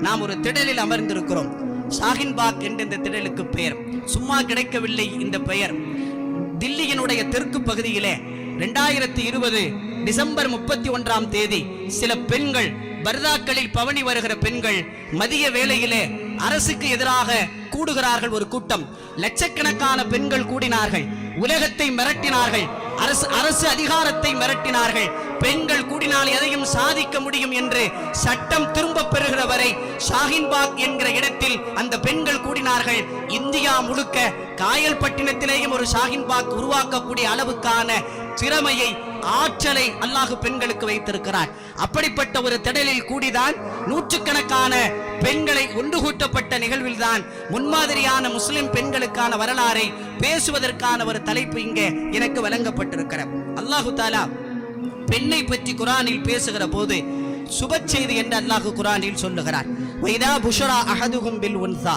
நாம் ஒரு திடலில் அமர்ந்திருக்கிறோம். ஷாஹின்பாக் என்ற இந்த திடலுக்கு பெயர். சும்மா கிடைக்கவில்லை இந்த பெயர். தில்லியினுடைய தெற்கு பகுதியிலே ரெண்டாயிரத்தி இருபது டிசம்பர் முப்பத்தி ஒன்றாம் தேதி சில பெண்கள் பர்தாக்களில் பவனி வருகிற பெண்கள் மதிய வேளையிலே அரசுக்கு எதிராக கூடுகிறார்கள் ஒரு கூட்டம். லட்சக்கணக்கான பெண்கள் கூடினார்கள். உலகத்தை மிரட்டினார்கள். அரசு அரசு அதிகாரத்தை மிரட்டினார்கள். பெண்கள் கூடினால் எதையும் சாதிக்க முடியும் என்று சட்டம் திரும்ப பெறுகிற வரை ஷாஹின்பாக் என்கிற இடத்தில் அந்த பெண்கள் கூடினார்கள். இந்தியா முழுக்க காயல்பட்டினத்திலேயும் ஒரு ஷாஹின்பாக் உருவாக்கக்கூடிய அளவுக்கான திறமையை ஆற்றலை அல்லாஹு பெண்களுக்கு வைத்திருக்கிறார். அப்படிப்பட்ட ஒரு திடலில் கூடிதான் நூற்றுக்கணக்கான பெண்களை ஒன்று கூட்டப்பட்ட நிகழ்வில்தான் முன்மாதிரியான முஸ்லிம் பெண்களுக்கான வரலாறை பேசுவதற்கான ஒரு தலைப்பு இங்கே எனக்கு வழங்கப்பட்டிருக்கிறது. அல்லாஹு தாலா பெண்ணை பற்றி குரானில் பேசுகிற போது சுப செய்தி என்று அல்லாஹு குரானில் சொல்லுகிறார். வைதா புஷரா அகதுகும் பில் உன்சா.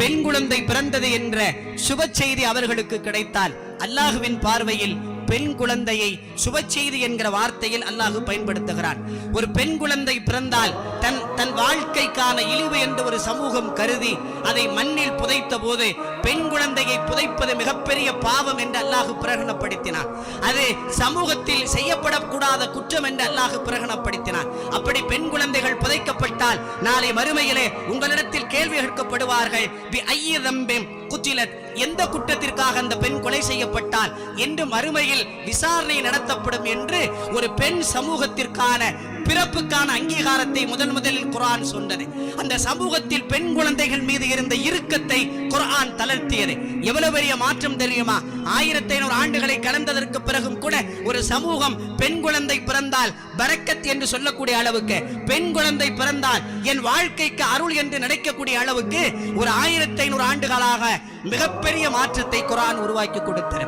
பெண் குழந்தை பிறந்தது என்ற சுப செய்தி அவர்களுக்கு கிடைத்தால் அல்லாஹுவின் பார்வையில் பெண் குழந்தையை சுப செய்தி என்கிற வார்த்தையில் அல்லாஹு பயன்படுத்துகிறான். ஒரு பெண் குழந்தை பிறந்தால் தன் தன் வாழ்க்கைக்கான இழிவு என்று ஒரு சமூகம் கருதி அதை மண்ணில் புதைத்த போது பெண் குழந்தையை புதைப்பது மிகப்பெரிய பாவம் என்று அல்லாஹு பிரகடனப்படுத்தினான். அது சமூகத்தில் செய்யப்படக்கூடாத குற்றம் என்று அல்லாஹு பிரகடனப்படுத்தினான். அப்படி பெண் குழந்தைகள் புதைக்கப்பட்டால் நாளை மறுமையிலே உங்களிடத்தில் கேள்வி கேட்கப்படுவார்கள் பி குத்திலத் எந்த குற்றத்திற்காக அந்த பெண் கொலை செய்யப்பட்டால் என்று மறுமையில் விசாரணை நடத்தப்படும் என்று ஒரு பெண் சமூகத்திற்கான பிறப்புக்கான அங்கீகாரத்தை முதன் முதலில் குர்ஆன் சொன்னது. அந்த சமூகத்தில் பெண் குழந்தைகள் மீது இருந்த இறுக்கத்தை குரான் தளர்த்தியது. எவ்வளவு பெரிய மாற்றம் தெரியுமா? ஆயிரத்தி ஐநூறு ஆண்டுகள் பிறந்ததற்கு பிறகும் கூட ஒரு சமூகம் பெண் குழந்தை பிறந்தால் பரக்கத் என்று சொல்லக்கூடிய அளவுக்கு பெண் குழந்தை பிறந்தால் என் வாழ்க்கைக்கு அருள் என்று நினைக்கக்கூடிய அளவுக்கு ஒரு ஆயிரத்தி ஐநூறு ஆண்டுகளாக மிகப்பெரிய மாற்றத்தை குரான் உருவாக்கி கொடுத்தது